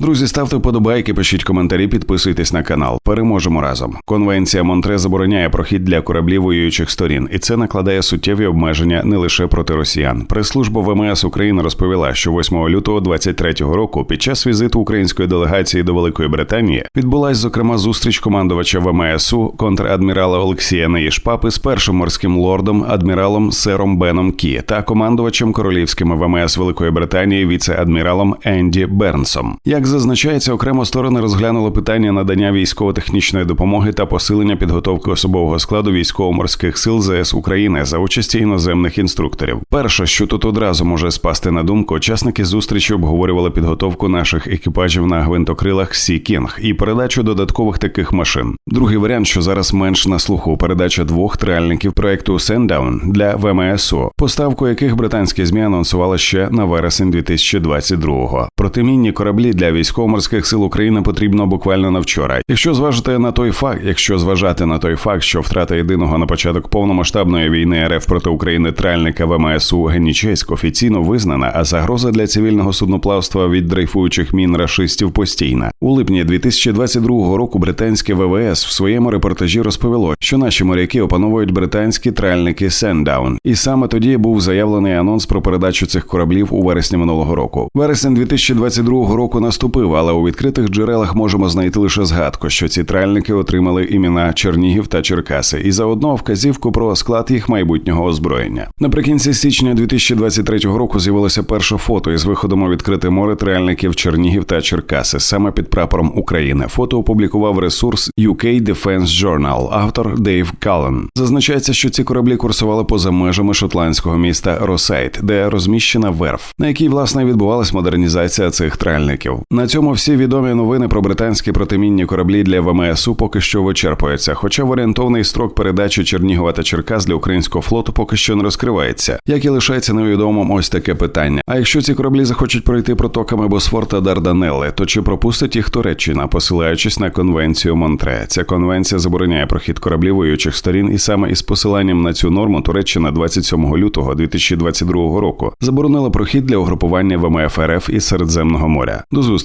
Друзі, ставте вподобайки, пишіть коментарі, підписуйтесь на канал. Переможемо разом. Конвенція Монтре забороняє прохід для кораблів воюючих сторін, і це накладає суттєві обмеження не лише проти росіян. Прес-служба ВМС України розповіла, що 8 лютого 23-го року, під час візиту української делегації до Великої Британії, відбулась зокрема зустріч командувача ВМСУ контрадмірала Олексія Неїшпапи з першим морським лордом адміралом Сером Беном Кі та командувачем королівськими ВМС Великої Британії віце-адміралом Енді Бернсом. Як зазначається, окремо сторони розглянули питання надання військово-технічної допомоги та посилення підготовки особового складу військово-морських сил ЗС України за участі іноземних інструкторів. Перше, що тут одразу може спасти на думку, учасники зустрічі обговорювали підготовку наших екіпажів на гвинтокрилах Сі Кінг і передачу додаткових таких машин. Другий варіант, що зараз менш на слуху, передача двох тральників проекту Сендаун для ВМСУ, поставку яких британські змі анонсували ще на вересень 2022-го. Протимінні кораблі для військово-морських сил України потрібно буквально на вчора. Якщо зважити на той факт, якщо зважати на той факт, що втрата єдиного на початок повномасштабної війни РФ проти України тральника ВМСУ Генічеськ офіційно визнана, а загроза для цивільного судноплавства від дрейфуючих мін рашистів постійна. У липні 2022 року британське ВВС в своєму репортажі розповіло, що наші моряки опановують британські тральники Сендаун, і саме тоді був заявлений анонс про передачу цих кораблів у вересні минулого року. Вересень 2022 року наступив, але у відкритих джерелах можемо знайти лише згадку, що ці тральники отримали імена Чернігів та Черкаси, і заодно вказівку про склад їх майбутнього озброєння. Наприкінці січня 2023 року з'явилося перше фото із виходом у відкрите море тральників Чернігів та Черкаси, саме під прапором України. Фото опублікував ресурс UK Defense Journal, автор Дейв Каллен. Зазначається, що ці кораблі курсували поза межами шотландського міста Росайт, де розміщена верф, на якій власне відбувалась модернізація цих тральників. На цьому всі відомі новини про британські протимінні кораблі для ВМСУ поки що вичерпуються. Хоча в орієнтовний строк передачі Чернігова та Черкас для українського флоту поки що не розкривається, як і лишається невідомим ось таке питання. А якщо ці кораблі захочуть пройти протоками Босфор та Дарданелли, то чи пропустить їх Туреччина, посилаючись на конвенцію Монтре? Ця конвенція забороняє прохід кораблів воюючих сторін, і саме із посиланням на цю норму Туреччина 27 лютого 2022 року заборонила прохід для угрупування ВМФ РФ із Середземного моря. До